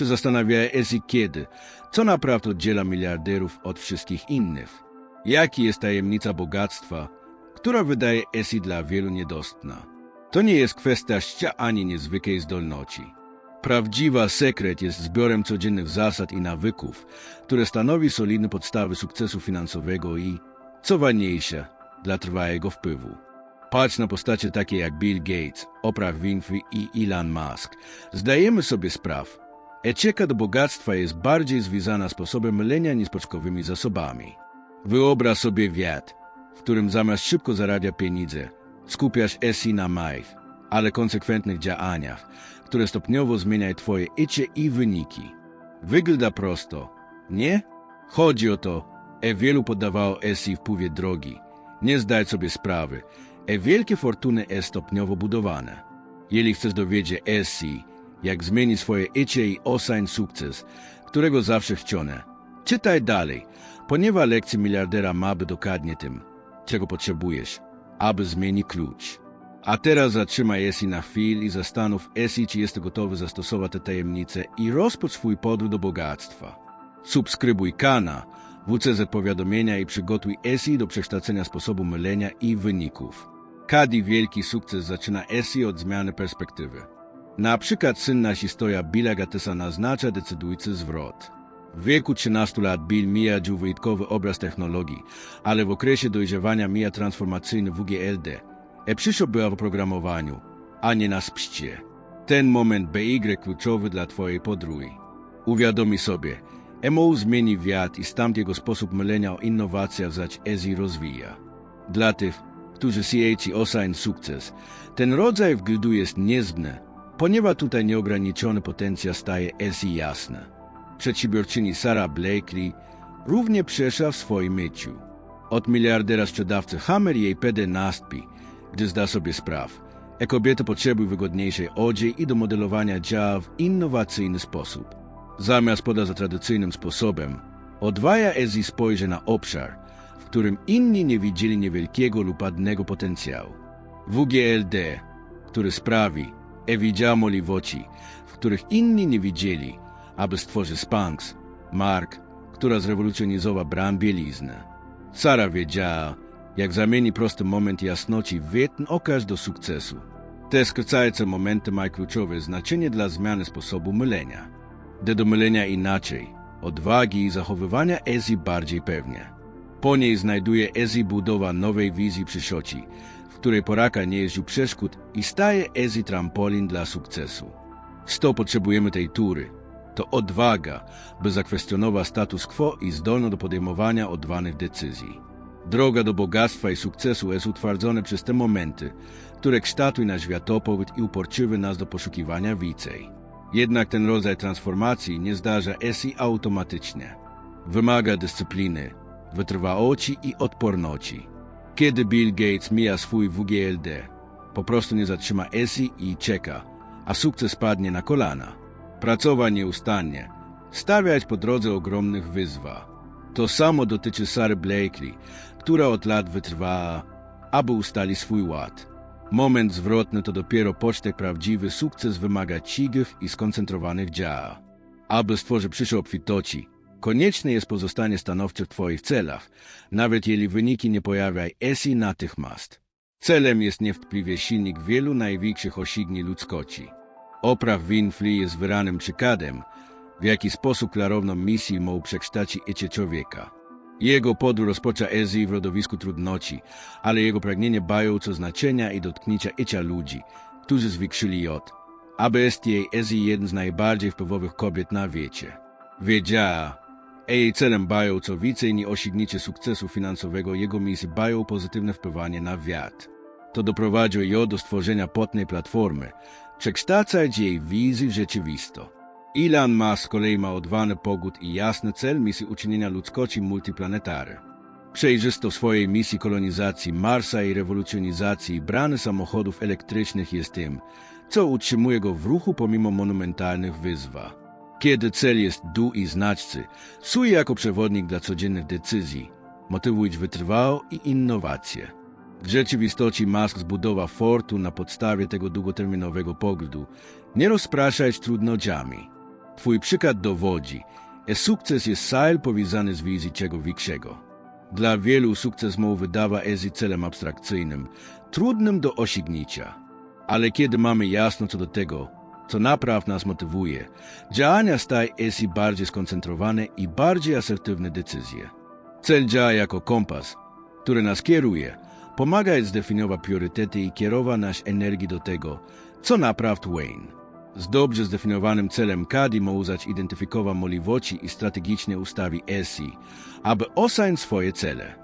Czy zastanawia się kiedy? Co naprawdę oddziela miliarderów od wszystkich innych? Jaki jest tajemnica bogactwa, która wydaje się dla wielu niedostępna? To nie jest kwestia szczęścia ani niezwykłej zdolności. Prawdziwa sekret jest zbiorem codziennych zasad i nawyków, które stanowi solidne podstawy sukcesu finansowego i, co ważniejsze, dla trwałego wpływu. Patrz na postacie takie jak Bill Gates, Oprah Winfrey i Elon Musk. Zdajemy sobie sprawę. Etyka do bogactwa jest bardziej związana sposobem mylenia niż poczkowymi zasobami. Wyobraź sobie wiat, w którym zamiast szybko zarabiać pieniądze, skupiasz się na małych, ale konsekwentnych działaniach, które stopniowo zmieniają twoje icie i wyniki. Wygląda prosto, nie? Chodzi o to, e wielu poddawało się wpływie drogi. Nie zdaj sobie sprawy, e wielkie fortuny jest stopniowo budowane. Jeżeli chcesz dowiedzieć się, jak zmienić swoje icie i osań sukces, którego zawsze wciągnę, czytaj dalej, ponieważ lekcje miliardera ma być dokładnie tym, czego potrzebujesz, aby zmienić klucz. A teraz zatrzymaj się na chwilę i zastanów się, czy jest gotowy zastosować te tajemnice i rozpocz swój podróż do bogactwa. Subskrybuj kanał, WCZ powiadomienia i przygotuj się do przekształcenia sposobu mylenia i wyników. Każdy wielki sukces zaczyna się od zmiany perspektywy. Na przykład synna historia Billa Gatesa naznacza decydujący zwrot. W wieku 13 lat Bill mija wyjątkowy obraz technologii, ale w okresie dojrzewania mija transformacyjny WGLD. E przyszło była w oprogramowaniu, a nie na spście. Ten moment BY kluczowy dla twojej podróży. Uwiadomi sobie, MO zmieni wiat i stąd jego sposób mylenia o innowacjach zać EZI rozwija. Dla tych, którzy sieci osań sukces, ten rodzaj wgrydu jest niezbny, ponieważ tutaj nieograniczony potencjał staje EZI jasny. Przedsiębiorczyni Sarah Blakely równie przeszła w swoim myciu. Od miliardera sprzedawcy Hammer jej PD nastpi, gdy zda sobie sprawę. E kobiety potrzebują wygodniejszej odziej i do modelowania działa w innowacyjny sposób. Zamiast poda za tradycyjnym sposobem, odwaja Ezi spojrzy na obszar, w którym inni nie widzieli niewielkiego lub ładnego potencjału. WGLD, który sprawi, e widział możliwości, w których inni nie widzieli, aby stworzyć Spanx, mark, która zrewolucjonizowa bram bieliznę. Sara wiedziała, jak zamieni prosty moment jasności w wietny okaz do sukcesu. Te skracające momenty mają kluczowe znaczenie dla zmiany sposobu mylenia. De do mylenia inaczej, odwagi i zachowywania Ezi bardziej pewnie. Po niej znajduje Ezi budowa nowej wizji przyszłości, w której poraka nie jeździł przeszkód i staje Ezi trampolin dla sukcesu. Sto potrzebujemy tej tury. To odwaga, by zakwestionować status quo i zdolność do podejmowania odwanych decyzji. Droga do bogactwa i sukcesu jest utwardzona przez te momenty, które kształtują nasz światopogląd i uporczywy nas do poszukiwania więcej. Jednak ten rodzaj transformacji nie zdarza się automatycznie. Wymaga dyscypliny, wytrwałości i odporności. Kiedy Bill Gates mija swój WGLD, po prostu nie zatrzyma się i czeka, a sukces padnie na kolana. Pracować nieustannie, stawiać po drodze ogromnych wyzwań. To samo dotyczy Sary Blakely, która od lat wytrwała, aby ustali swój ład. Moment zwrotny to dopiero pocztek prawdziwy sukces wymaga cichych i skoncentrowanych działań. Aby stworzyć przyszłe obfitości, konieczne jest pozostanie stanowcze w Twoich celach, nawet jeżeli wyniki nie pojawiają się natychmiast. Celem jest niewątpliwie silnik wielu największych osiągnięć ludzkości. Oprah Winfrey jest wyranym przykładem, w jaki sposób klarowną misję mógł przekształcić icie człowieka. Jego podróż rozpoczął Ezi w rodowisku trudności, ale jego pragnienie bają co znaczenia i dotknięcia icia ludzi, którzy zwiększyli jod. Aby jest jej Ezi jeden z najbardziej wpływowych kobiet na wiecie. Wiedziała, a jej celem bają co więcej niż osiągnięcie sukcesu finansowego jego misji bają pozytywne wpływanie na wiat. To doprowadziło ją do stworzenia potnej platformy, przekształcać jej wizję w rzeczywisto. Elon Musk z kolei ma odwany pogód i jasny cel misji uczynienia ludzkości multiplanetary. Przejrzysto swojej misji kolonizacji Marsa i rewolucjonizacji brany samochodów elektrycznych jest tym, co utrzymuje go w ruchu pomimo monumentalnych wyzwań. Kiedy cel jest dół i znaczcy, suje jako przewodnik dla codziennych decyzji, motywując wytrwało i innowacje. W rzeczywistości Musk zbudował fortu na podstawie tego długoterminowego poglądu, nie rozpraszać trudnościami. Twój przykład dowodzi, że sukces jest cel powiązany z wizją czego większego. Dla wielu sukces mógł wydawa się celem abstrakcyjnym, trudnym do osiągnięcia. Ale kiedy mamy jasno co do tego, co naprawdę nas motywuje, działania stają się bardziej skoncentrowane i bardziej asertywne decyzje. Cel działa jako kompas, który nas kieruje, pomaga zdefiniować priorytety i kierowa nasz energii do tego, co naprawdę Wayne. Z dobrze zdefiniowanym celem każdy może identyfikować możliwości i strategicznie ustawi ESI, aby osiągnąć swoje cele.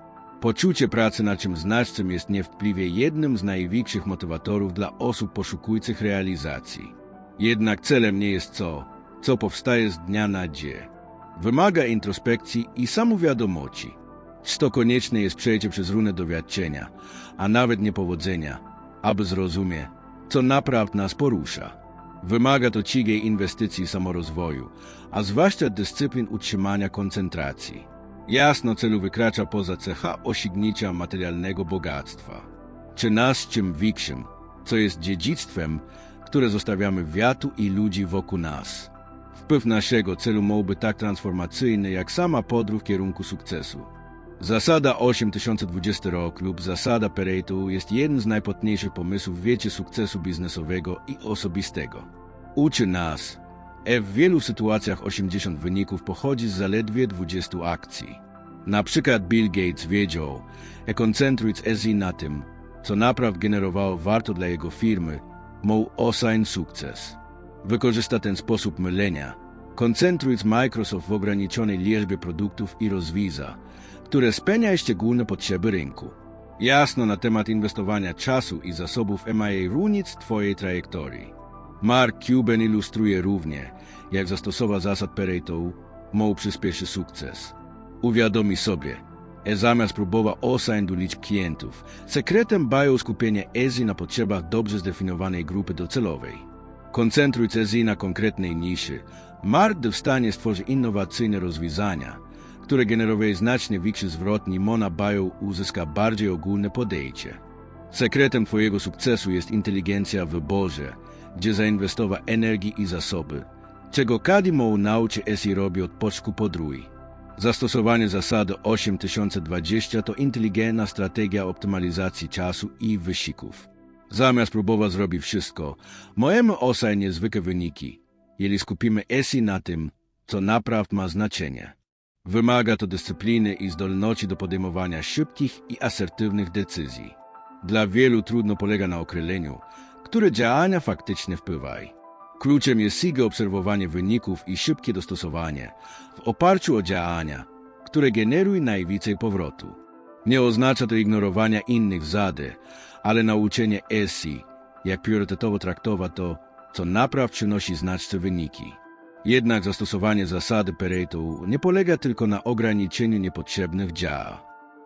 Poczucie pracy na czym znacznym jest niewpływie jednym z największych motywatorów dla osób poszukujących realizacji. Jednak celem nie jest co, co powstaje z dnia na dzień. Wymaga introspekcji i samowiadomości. To konieczne jest przejście przez runę doświadczenia, a nawet niepowodzenia, aby zrozumieć, co naprawdę nas porusza. Wymaga to cigiej inwestycji samorozwoju, a zwłaszcza dyscyplin utrzymania koncentracji. Jasno celu wykracza poza cecha osiągnięcia materialnego bogactwa. Czy nas czym większym, co jest dziedzictwem, które zostawiamy wiatu i ludzi wokół nas. Wpływ naszego celu mógłby tak transformacyjny, jak sama podróż w kierunku sukcesu. Zasada 8020 rok lub zasada Pareto jest jednym z najpotniejszych pomysłów w wiecie sukcesu biznesowego i osobistego. Uczy nas, że w wielu sytuacjach 80 wyników pochodzi z zaledwie 20 akcji. Na przykład Bill Gates wiedział, że koncentrując się na tym, co naprawdę generowało warto dla jego firmy, mógł osiągnąć sukces. Wykorzysta ten sposób mylenia, koncentrując Microsoft w ograniczonej liczbie produktów i rozwiązań, które spełniają szczególne potrzeby rynku. Jasno na temat inwestowania czasu i zasobów MIA różnic Twojej trajektorii. Mark Cuban ilustruje równie, jak zastosować zasad Pareto, mógł przyspieszy sukces. Uwiadomi sobie, próbować osiągnąć liczb klientów, sekretem bają skupienie EZI na potrzebach dobrze zdefiniowanej grupy docelowej. Koncentrując EZI na konkretnej niszy, Mark w stanie stworzyć innowacyjne rozwiązania, które generują znacznie większy zwrot niż Mona Bio uzyska bardziej ogólne podejście. Sekretem Twojego sukcesu jest inteligencja w wyborze, gdzie zainwestowa energii i zasoby, czego każdy mógł nauczyć się robi od poczku podrój. Zastosowanie zasady 8020 to inteligentna strategia optymalizacji czasu i wysiłków. Zamiast próbować zrobić wszystko, możemy osiągnąć niezwykłe wyniki, jeżeli skupimy się na tym, co naprawdę ma znaczenie. Wymaga to dyscypliny i zdolności do podejmowania szybkich i asertywnych decyzji. Dla wielu trudno polega na okryleniu, które działania faktycznie wpływają. Kluczem jest sige obserwowanie wyników i szybkie dostosowanie w oparciu o działania, które generują najwięcej powrotu. Nie oznacza to ignorowania innych zady, ale nauczenie ESI, jak priorytetowo traktować to, co naprawdę przynosi znaczne wyniki. Jednak zastosowanie zasady Pareto nie polega tylko na ograniczeniu niepotrzebnych działań.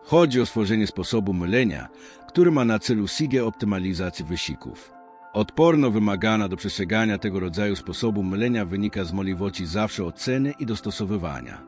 Chodzi o stworzenie sposobu mylenia, który ma na celu sige optymalizację wysiłków. Odporno wymagana do przestrzegania tego rodzaju sposobu mylenia wynika z możliwości zawsze oceny i dostosowywania.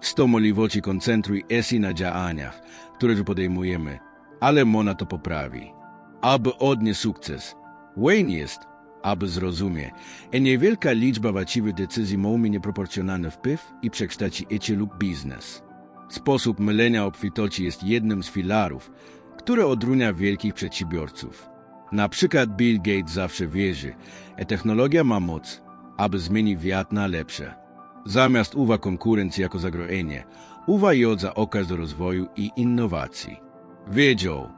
Z tą możliwości koncentruj się na działaniach, które podejmujemy, ale Mona to poprawi. Aby odnieść sukces, Wayne jest, aby zrozumie, że niewielka liczba właściwych decyzji ma mieć nieproporcjonalny wpływ i przekształci ecie lub biznes. Sposób mylenia obfitości jest jednym z filarów, które odróżnia wielkich przedsiębiorców. Na przykład Bill Gates zawsze wierzy, że technologia ma moc, aby zmienić świat na lepsze. Zamiast uwa konkurencji jako zagrożenie, uwa ją za okaz do rozwoju i innowacji. Wiedział,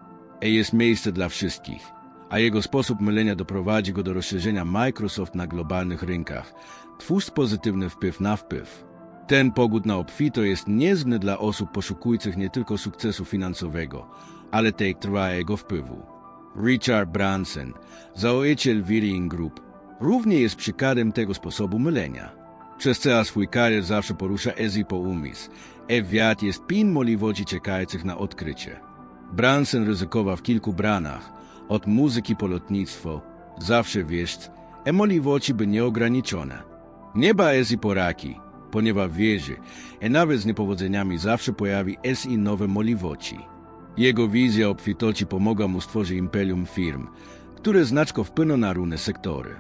że jest miejsce dla wszystkich, a jego sposób mylenia doprowadzi go do rozszerzenia Microsoft na globalnych rynkach, twórz pozytywny wpływ na wpływ. Ten pogód na obfito jest niezbędny dla osób poszukujących nie tylko sukcesu finansowego, ale też trwałego wpływu. Richard Branson, założyciel Viring Group, również jest przykładem tego sposobu mylenia. Przez cały swój karier zawsze porusza Ezi po umysł. Ewiat jest pin możliwości czekających na odkrycie. Branson ryzykował w kilku branach, od muzyki po lotnictwo, zawsze wiesz, e możliwości by nieograniczone. Nieba Ezi poraki, ponieważ wierzy, że nawet z niepowodzeniami zawsze pojawi Ezi nowe możliwości. Jego wizja obfitości pomogła mu stworzyć imperium firm, które znaczko wpłyną na różne sektory.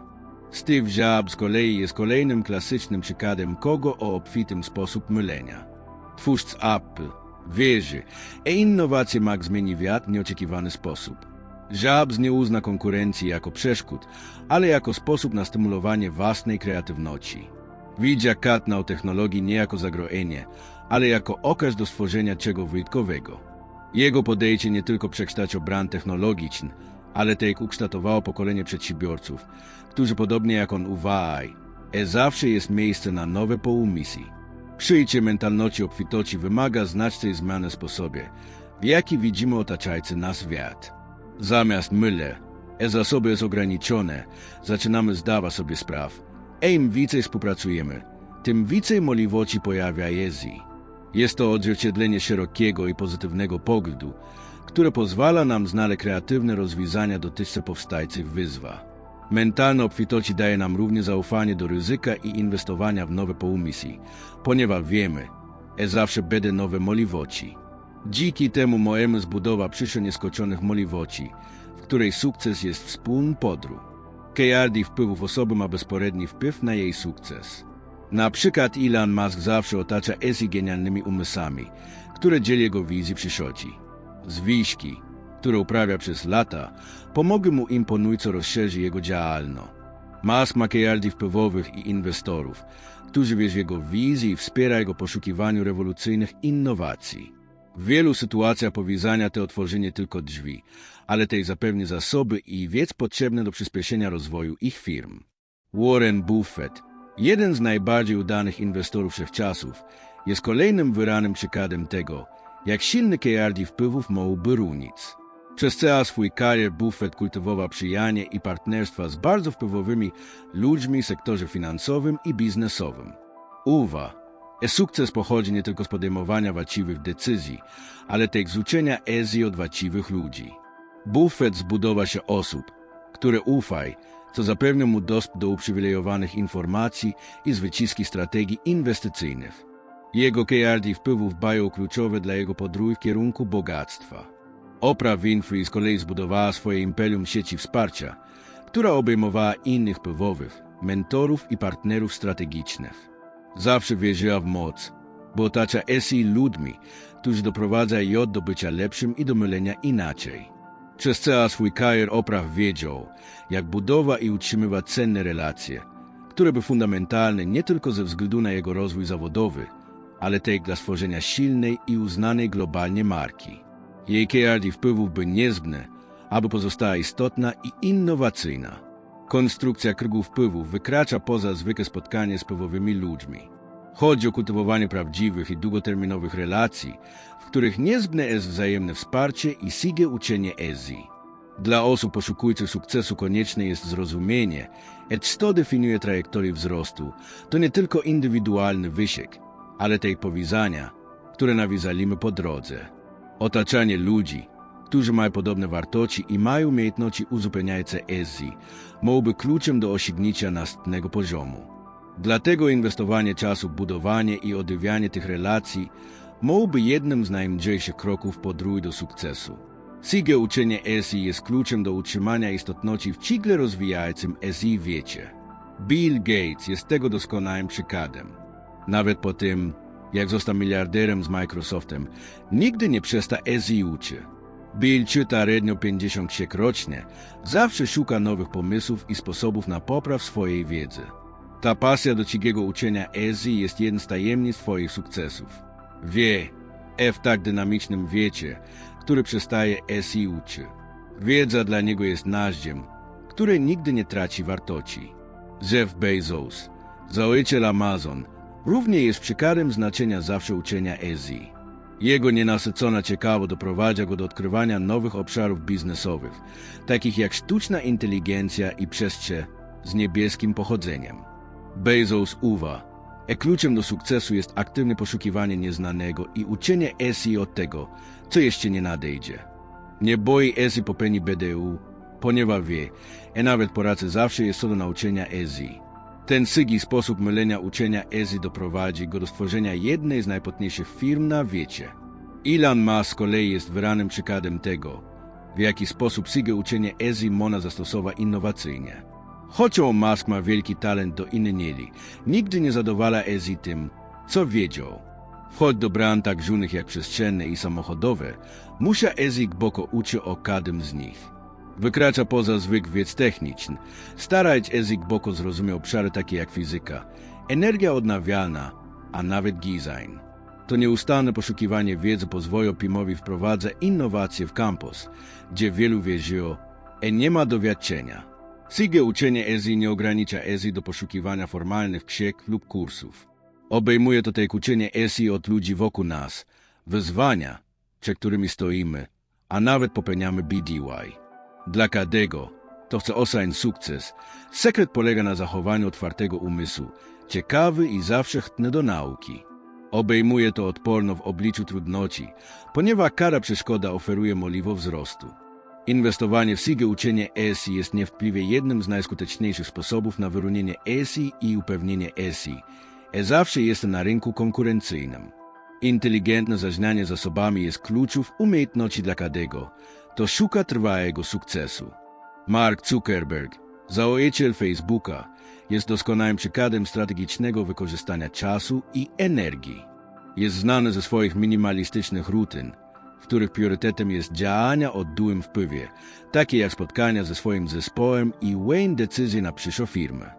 Steve Jobs z kolei jest kolejnym klasycznym przykładem kogo o obfitym sposób mylenia. Twórca Apple wierzy, że innowacje mag zmieni świat w nieoczekiwany sposób. Jobs nie uzna konkurencji jako przeszkód, ale jako sposób na stymulowanie własnej kreatywności. Widzi katnał technologii nie jako zagrożenie, ale jako okaz do stworzenia czego wyjątkowego. Jego podejście nie tylko przekształciło brand technologiczny, ale też ukształtowało pokolenie przedsiębiorców, którzy podobnie jak on uważają, że zawsze jest miejsce na nowe poumysły. Przyjście mentalności obfitości wymaga znacznej zmiany sposobie, w jaki widzimy otaczający nas świat. Zamiast myle, że zasoby jest ograniczone, zaczynamy zdawać sobie spraw. E im więcej współpracujemy, tym więcej możliwości pojawia jezi. Jest to odzwierciedlenie szerokiego i pozytywnego poglądu, które pozwala nam znaleźć kreatywne rozwiązania dotyczące powstajcych wyzwa. Mentalna obfitość daje nam również zaufanie do ryzyka i inwestowania w nowe poumysły, ponieważ wiemy, że zawsze będą nowe możliwości. Dzięki temu możemy zbudować przyszłe nieskoczonych możliwości, w której sukces jest wspólny podróż. Kejardi wpływów osoby ma bezporedni wpływ na jej sukces. Na przykład Elon Musk zawsze otacza Esi genialnymi umysłami, które dzieli jego wizji przyszłości. Zwiśki, które uprawia przez lata, pomogły mu imponująco rozszerzyć jego działalność. Musk ma kejardi wpływowych i inwestorów, którzy wierzą w jego wizji i wspiera jego poszukiwaniu rewolucyjnych innowacji. W wielu sytuacjach powiązania te otworzy nie tylko drzwi, ale też zapewni zasoby i wiec potrzebne do przyspieszenia rozwoju ich firm. Warren Buffett, jeden z najbardziej udanych inwestorów wszechczasów, jest kolejnym wyranym przykładem tego, jak silny KRD wpływów mógłby runić. Przez cały swój karier Buffett kultywował przyjanie i partnerstwa z bardzo wpływowymi ludźmi w sektorze finansowym i biznesowym. Uwa, e sukces pochodzi nie tylko z podejmowania właściwych decyzji, ale też z uczenia ezji od właściwych ludzi. Buffett zbudował się osób, które ufaj, co zapewnia mu dostęp do uprzywilejowanych informacji i z strategii inwestycyjnych. Jego KRD wpływów bają kluczowe dla jego podróży w kierunku bogactwa. Oprah Winfrey z kolei zbudowała swoje imperium sieci wsparcia, która obejmowała innych wpływowych, mentorów i partnerów strategicznych. Zawsze wierzyła w moc, bo otacza Esi ludźmi, którzy doprowadzają ją do bycia lepszym i do mylenia inaczej. Przez cały swój karier Oprah wiedział, jak budować i utrzymywać cenne relacje, które by fundamentalne nie tylko ze względu na jego rozwój zawodowy, ale też dla stworzenia silnej i uznanej globalnie marki. Jej KRD wpływów by niezbędne, aby pozostała istotna i innowacyjna. Konstrukcja kręgu wpływów wykracza poza zwykłe spotkanie z wpływowymi ludźmi. Chodzi o kultywowanie prawdziwych i długoterminowych relacji, w których niezbędne jest wzajemne wsparcie i sige uczenie ezji. Dla osób poszukujących sukcesu konieczne jest zrozumienie, lecz to definiuje trajektorię wzrostu. To nie tylko indywidualny wysiek, ale tej powiązania, które nawizalimy po drodze. Otaczanie ludzi, którzy mają podobne wartości i mają umiejętności uzupełniające ezji, mogłoby kluczem do osiągnięcia następnego poziomu. Dlatego inwestowanie czasu w budowanie i odżywianie tych relacji mogłoby jednym z najmniejszych kroków podróży do sukcesu. Sige uczenie ESI jest kluczem do utrzymania istotności w cigle rozwijającym ESI wiecie. Bill Gates jest tego doskonałym przykładem. Nawet po tym, jak został miliarderem z Microsoftem, nigdy nie przesta ESI uczy. Bill czyta redno 50 ksiąg rocznie, zawsze szuka nowych pomysłów i sposobów na popraw swojej wiedzy. Ta pasja do cigiego uczenia ESI jest jeden z tajemnic swoich sukcesów. Wie, w tak dynamicznym wiecie, który przestaje ESI uczy. Wiedza dla niego jest naździem, który nigdy nie traci wartości. Jeff Bezos, założyciel Amazon, również jest przykładem znaczenia zawsze uczenia ESI. Jego nienasycona ciekawość doprowadza go do odkrywania nowych obszarów biznesowych, takich jak sztuczna inteligencja i przestrzeń z niebieskim pochodzeniem. Bezos uwa, e kluczem do sukcesu jest aktywne poszukiwanie nieznanego i uczenie ESI od tego, co jeszcze nie nadejdzie. Nie boi ESI popełni BDU, ponieważ wie, e nawet po pracy zawsze jest co do nauczenia ESI. Ten sygi sposób mylenia uczenia ESI doprowadzi go do stworzenia jednej z najpotniejszych firm na wiecie. Elon Musk z kolei jest wyranym przykładem tego, w jaki sposób sygie uczenie ESI można zastosować innowacyjnie. Chociaż Musk ma wielki talent do innyli, nigdy nie zadowala Ezi tym, co wiedział. Wchodź do bran tak żółnych jak przestrzenne i samochodowe, musia Ezi gboko uczy o każdym z nich. Wykracza poza zwykł wiedz techniczny. Starać Ezi gboko zrozumie obszary takie jak fizyka, energia odnawialna, a nawet design. To nieustanne poszukiwanie wiedzy pozwoli Pimowi wprowadzać innowacje w kampus, gdzie wielu wierzyło, e nie ma dowiadczenia. Sige uczenie Ezi nie ogranicza Ezi do poszukiwania formalnych księg lub kursów. Obejmuje to też uczenie Ezi od ludzi wokół nas, wyzwania, przed którymi stoimy, a nawet popełniamy BDY. Dla każdego, kto chce osiągnąć sukces, sekret polega na zachowaniu otwartego umysłu, ciekawy i zawsze chętny do nauki. Obejmuje to odporno w obliczu trudności, ponieważ kara przeszkoda oferuje możliwość wzrostu. Inwestowanie w SIGE uczenie ESI jest niewątpliwie jednym z najskuteczniejszych sposobów na wyrównanie ESI i upewnienie ESI. E zawsze jest na rynku konkurencyjnym. Inteligentne zarządzanie zasobami jest kluczów umiejętności dla każdego, to szuka trwałego sukcesu. Mark Zuckerberg, założyciel Facebooka, jest doskonałym przykładem strategicznego wykorzystania czasu i energii. Jest znany ze swoich minimalistycznych rutyn, w których priorytetem jest działania o dużym wpływie, takie jak spotkania ze swoim zespołem i Wayne decyzje na przyszłą firmę.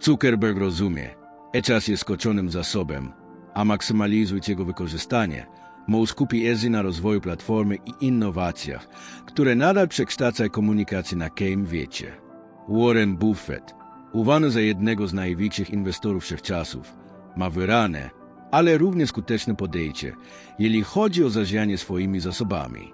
Zuckerberg rozumie, że czas jest skoczonym zasobem, a maksymalizując jego wykorzystanie, Mo skupi Ezi na rozwoju platformy i innowacjach, które nadal przekształcają komunikację na keim wiecie. Warren Buffett, uważany za jednego z największych inwestorów wszechczasów, ma wyrane, ale równie skuteczne podejście, jeżeli chodzi o zarządzanie swoimi zasobami.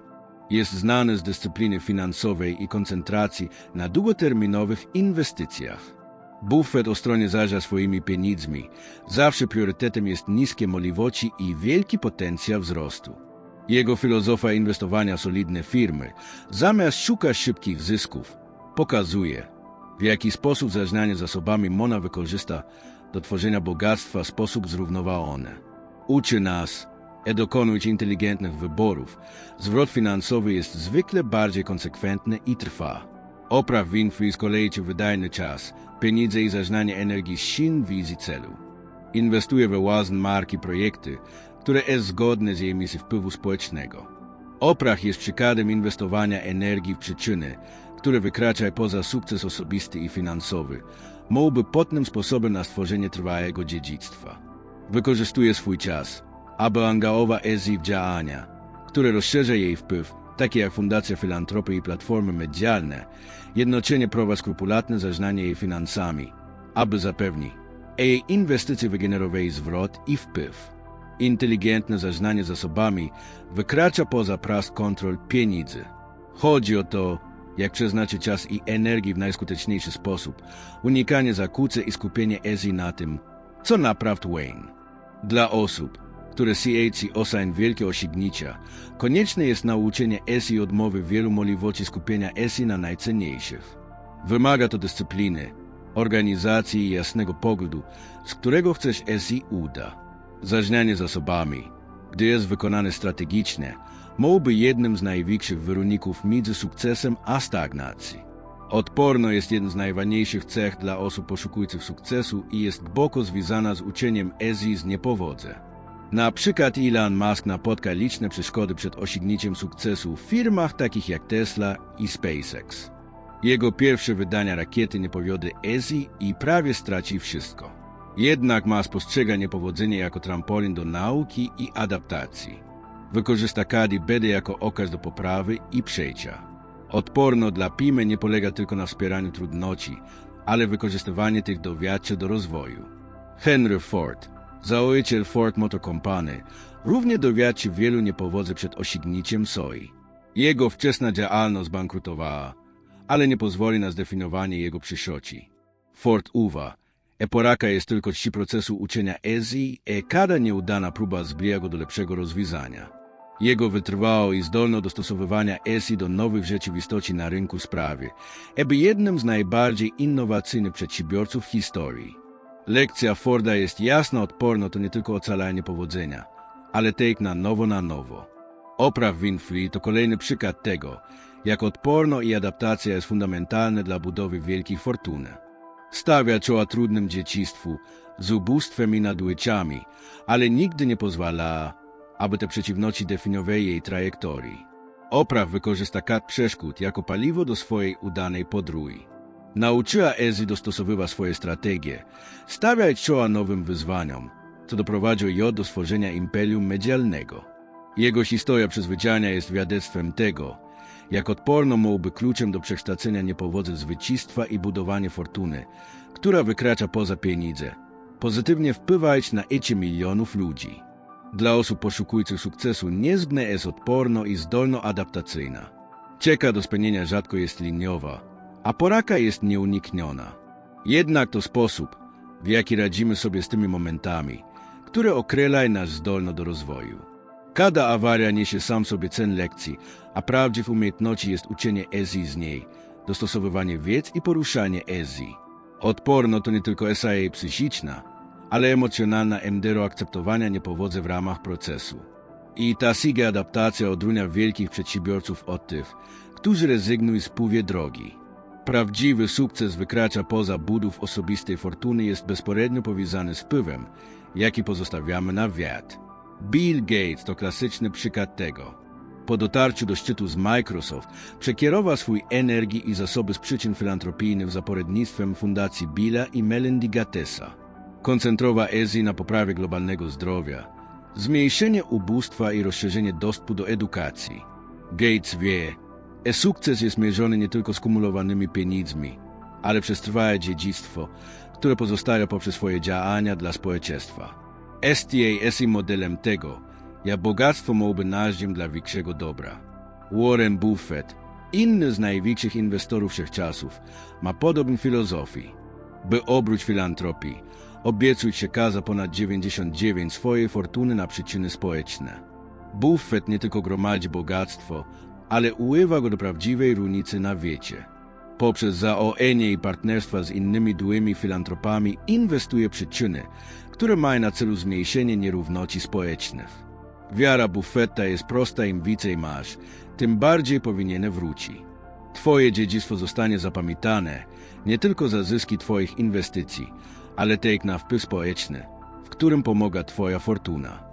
Jest znany z dyscypliny finansowej i koncentracji na długoterminowych inwestycjach. Buffett ostrożnie zarządza swoimi pieniędzmi. Zawsze priorytetem jest niskie możliwości i wielki potencjał wzrostu. Jego filozofia inwestowania w solidne firmy, zamiast szukać szybkich zysków, pokazuje, w jaki sposób zarządzanie zasobami Mona wykorzysta do tworzenia bogactwa sposób zrównoważony. Uczy nas, e dokonując inteligentnych wyborów, zwrot finansowy jest zwykle bardziej konsekwentny i trwa. Oprah Winfrey z kolei ci wydajny czas, pieniądze i zaznanie energii sin wizji celu. Inwestuje we własne marki projekty, które jest zgodne z jej misją wpływu społecznego. Oprah jest przykładem inwestowania energii w przyczyny, które wykraczają poza sukces osobisty i finansowy, mógłby potnym sposobem na stworzenie trwałego dziedzictwa. Wykorzystuje swój czas, aby angażować Ezi w działania, które rozszerza jej wpływ takie jak Fundacja Filantropy i Platformy Medialne, jednocześnie prowadzi skrupulatne zarządzanie jej finansami, aby zapewnić, że jej inwestycje wygenerowały zwrot i wpływ. Inteligentne zarządzanie zasobami wykracza poza pras kontrol pieniędzy. Chodzi o to, jak przeznaczyć czas i energię w najskuteczniejszy sposób, unikanie zakłóceń i skupienie Ezi na tym, co naprawdę Wayne. Dla osób, które CHC osań wielkie osiągnięcia, konieczne jest nauczenie ESI odmowy wielu możliwości skupienia ESI na najcenniejszych. Wymaga to dyscypliny, organizacji i jasnego poglądu, z którego chcesz ESI uda. Zarządzanie zasobami, gdy jest wykonane strategicznie, byłoby jednym z największych wyróżników między sukcesem a stagnacji. Odporno jest jeden z najważniejszych cech dla osób poszukujących sukcesu i jest głęboko związana z uczeniem ESI z niepowodze. Na przykład Elon Musk napotka liczne przeszkody przed osiągnięciem sukcesu w firmach takich jak Tesla i SpaceX. Jego pierwsze wydania rakiety nie powiody Ezi i prawie straci wszystko. Jednak ma postrzega niepowodzenie jako trampolin do nauki i adaptacji. Wykorzysta każdy bedy jako okaz do poprawy i przejścia. Odporno dla Pimy nie polega tylko na wspieraniu trudności, ale wykorzystywanie tych dowiadczy do rozwoju. Henry Ford Założyciel Ford Motor Company równie dowiadczy wielu niepowodzeń przed osiągnięciem soi. Jego wczesna działalność bankrutowała, ale nie pozwoli na zdefiniowanie jego przyszłości. Ford uwa, eporaka jest tylko ci procesu uczenia Ezi, e kada nieudana próba zbliża go do lepszego rozwiązania. Jego wytrwało i zdolno dostosowywania ESI do nowych rzeczywistości na rynku sprawy, eby jednym z najbardziej innowacyjnych przedsiębiorców w historii. Lekcja Forda jest jasna, odporna to nie tylko ocalanie powodzenia, ale take na nowo na nowo. Oprah Winfrey to kolejny przykład tego, jak odporno i adaptacja jest fundamentalne dla budowy wielkiej fortuny. Stawia czoła trudnym dzieciństwu, z ubóstwem i nadużyciami, ale nigdy nie pozwala, aby te przeciwności definiowały jej trajektorii. Opraw wykorzysta kat przeszkód jako paliwo do swojej udanej podróży. Nauczyła Ezy dostosowywać swoje strategie, stawiać czoła nowym wyzwaniom, co doprowadziło ją do stworzenia imperium medialnego. Jego historia przyzwyczajenia jest świadectwem tego, jak odporno mógłby kluczem do przekształcenia niepowodzeń zwycięstwa i budowania fortuny, która wykracza poza pieniądze, pozytywnie wpływać na życie milionów ludzi. Dla osób poszukujących sukcesu niezbędna jest odporno i zdolno adaptacyjna. Cieka do spełnienia rzadko jest liniowa, a poraka jest nieunikniona. Jednak to sposób, w jaki radzimy sobie z tymi momentami, które określają nas zdolno do rozwoju. Kada awaria niesie sam sobie cen lekcji, a prawdziw umiejętności jest uczenie ezji z niej, dostosowywanie wiedz i poruszanie ezji. Odporno to nie tylko jej psychiczna, ale emocjonalna emdero akceptowania niepowodzeń w ramach procesu. I ta siga adaptacja odróżnia wielkich przedsiębiorców od tych, którzy rezygnują z pówie drogi. Prawdziwy sukces wykracza poza budów osobistej fortuny jest bezporednio powiązany z wpływem, jaki pozostawiamy na wiat. Bill Gates to klasyczny przykład tego. Po dotarciu do szczytu z Microsoft przekierował swój energii i zasoby z przyczyn filantropijnych za poradnictwem Fundacji Billa i Melindy Gatesa. Koncentrował Ezji na poprawie globalnego zdrowia, zmniejszenie ubóstwa i rozszerzenie dostępu do edukacji. Gates wie, że sukces jest mierzony nie tylko skumulowanymi pieniędzmi, ale przez trwałe dziedzictwo, które pozostaje poprzez swoje działania dla społeczeństwa. STA jest modelem tego, jak bogactwo mogłoby narzędziem dla większego dobra. Warren Buffett, inny z największych inwestorów wszechczasów, ma podobną filozofię. By obróć filantropii, obiecuj przekaza ponad 99 swojej fortuny na przyczyny społeczne. Buffett nie tylko gromadzi bogactwo, ale uływa go do prawdziwej różnicy na wiecie. Poprzez zaoenie i partnerstwa z innymi dułymi filantropami inwestuje przyczyny, które mają na celu zmniejszenie nierówności społecznych. Wiara Buffetta jest prosta, im więcej masz, tym bardziej powinien wrócić. Twoje dziedzictwo zostanie zapamiętane nie tylko za zyski Twoich inwestycji, ale też na wpływ społeczny, w którym pomaga Twoja fortuna.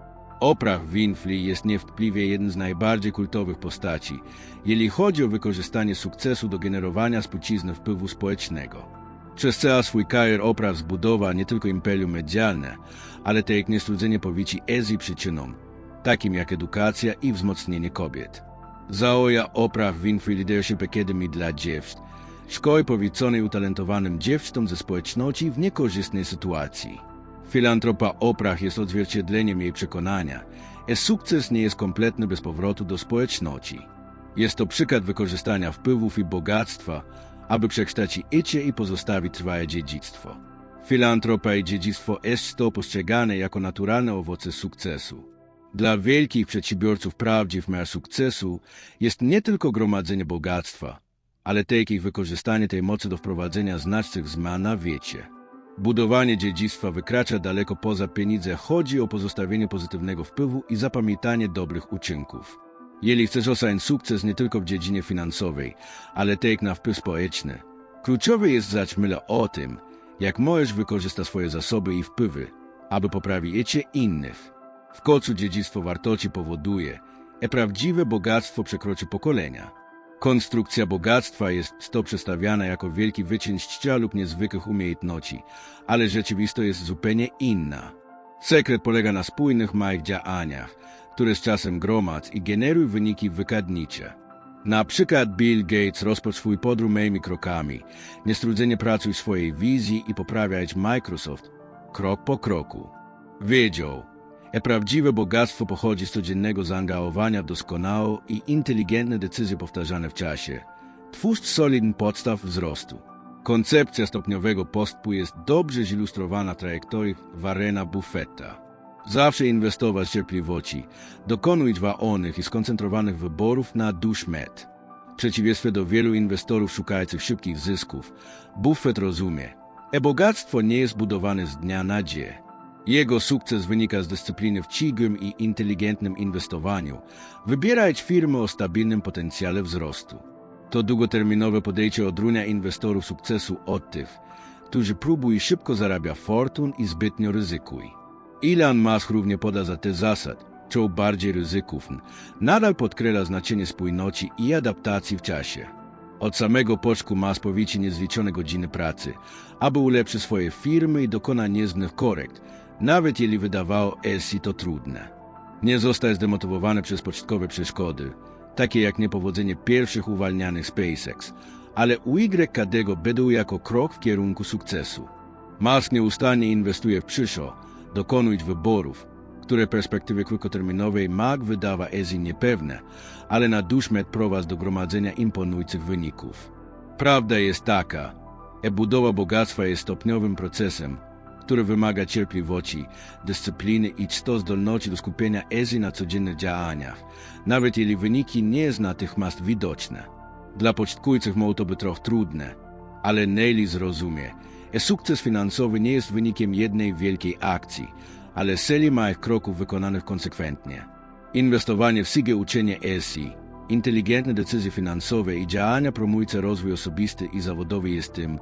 Oprah Winfrey jest niewątpliwie jeden z najbardziej kultowych postaci, jeśli chodzi o wykorzystanie sukcesu do generowania spucizny wpływu społecznego. Przez cały swój karier Oprah zbudował nie tylko imperium medialne, ale też niestrudzenie powici Ezji przyczynom, takim jak edukacja i wzmocnienie kobiet. Zaoja Oprah Winfrey Leadership Academy dla dziewczyn, szkoły powiconej utalentowanym dziewcznom ze społeczności w niekorzystnej sytuacji. Filantropa Oprah jest odzwierciedleniem jej przekonania, że sukces nie jest kompletny bez powrotu do społeczności. Jest to przykład wykorzystania wpływów i bogactwa, aby przekształcić życie i pozostawić trwałe dziedzictwo. Filantropa i dziedzictwo jest to postrzegane jako naturalne owoce sukcesu. Dla wielkich przedsiębiorców prawdziw miar sukcesu jest nie tylko gromadzenie bogactwa, ale też ich wykorzystanie tej mocy do wprowadzenia znacznych zmian na wiecie. Budowanie dziedzictwa wykracza daleko poza pieniądze, chodzi o pozostawienie pozytywnego wpływu i zapamiętanie dobrych uczynków. Jeśli chcesz osiągnąć sukces nie tylko w dziedzinie finansowej, ale też na wpływ społeczny, kluczowe jest zdać myśl o tym, jak możesz wykorzystać swoje zasoby i wpływy, aby poprawić innych. W końcu dziedzictwo wartości powoduje, że prawdziwe bogactwo przekroczy pokolenia. Konstrukcja bogactwa jest to przedstawiana jako wielki wyczyn czcia lub niezwykłych umiejętności, ale rzeczywistość jest zupełnie inna. Sekret polega na spójnych małych działaniach, które z czasem gromadzą i generują wyniki wykładnicze. Na przykład Bill Gates rozpoczął swój podróż małymi krokami, niestrudzenie pracuj swojej wizji i poprawiać Microsoft krok po kroku. Wiedział, że prawdziwe bogactwo pochodzi z codziennego zaangażowania w doskonałą i inteligentne decyzje powtarzane w czasie. Twórz solidny podstaw wzrostu. Koncepcja stopniowego postępu jest dobrze zilustrowana trajektorią Warrena Buffetta. Zawsze inwestować z cierpliwości, dokonuj onych i skoncentrowanych wyborów na dusz met. W przeciwieństwie do wielu inwestorów szukających szybkich zysków, Buffett rozumie, że bogactwo nie jest budowane z dnia na dzień. Jego sukces wynika z dyscypliny w cichym i inteligentnym inwestowaniu. Wybierać firmy o stabilnym potencjale wzrostu. To długoterminowe podejście odróżnia inwestorów sukcesu od tych, którzy próbują szybko zarabia fortun i zbytnio ryzykuj. Elon Musk równie poda za te zasad, čo bardziej ryzyków, nadal podkreśla znaczenie spójności i adaptacji w czasie. Od samego poczku Musk powieci niezliczone godziny pracy, aby ulepszyć swoje firmy i dokona niezbędnych korekt, nawet jeśli wydawało Elsie to trudne. Nie zostaje zdemotywowany przez początkowe przeszkody, takie jak niepowodzenie pierwszych uwalnianych SpaceX, ale u YKD będą jako krok w kierunku sukcesu. Musk nieustannie inwestuje w przyszło, dokonując wyborów, które perspektywy krótkoterminowej mag wydawa Ezi niepewne, ale na duszmet prowadzi do gromadzenia imponujących wyników. Prawda jest taka, że budowa bogactwa jest stopniowym procesem, który wymaga cierpliwości, dyscypliny i sto zdolności do skupienia Ezi na codziennych działaniach, nawet jeśli wyniki nie są natychmiast widoczne. Dla początkujących może to być trochę trudne, ale Nelly zrozumie, że sukces finansowy nie jest wynikiem jednej wielkiej akcji, ale serii małych kroków wykonanych konsekwentnie. Inwestowanie w sige uczenie ESI, inteligentne decyzje finansowe i działania promujące rozwój osobisty i zawodowy jest tym,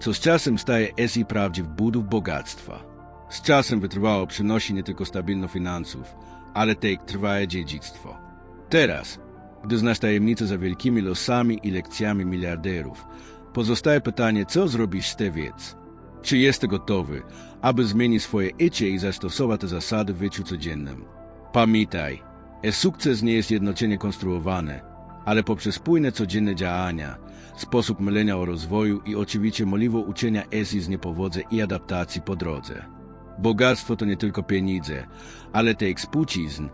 co z czasem staje ESI prawdziw budów bogactwa. Z czasem wytrwało przynosi nie tylko stabilność finansów, ale też trwałe dziedzictwo. Teraz, gdy znasz tajemnicę za wielkimi losami i lekcjami miliarderów, pozostaje pytanie, co zrobisz z wiedzy? Czy jest gotowy, aby zmienić swoje życie i zastosować te zasady w życiu codziennym? Pamiętaj, że sukces nie jest jednocześnie konstruowany, ale poprzez spójne codzienne działania, sposób myślenia o rozwoju i oczywiście możliwe uczenia esi z niepowodzeń i adaptacji po drodze. Bogactwo to nie tylko pieniądze, ale te ekspucizn,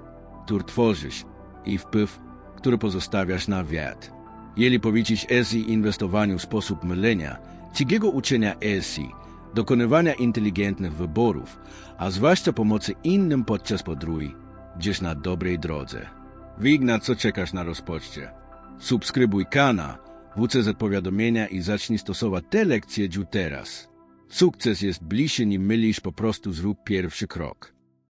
który tworzysz i wpływ, który pozostawiasz na wiat. Jeśli powiedzieć esi inwestowaniu w sposób myślenia, cigiego uczenia esi, dokonywania inteligentnych wyborów, a zwłaszcza pomocy innym podczas podróży, gdzieś na dobrej drodze. Wigna, co czekasz na rozpoczcie? Subskrybuj kanał, WCZ Powiadomienia i zacznij stosować te lekcje dziu teraz. Sukces jest bliższy, nim mylisz, po prostu zrób pierwszy krok.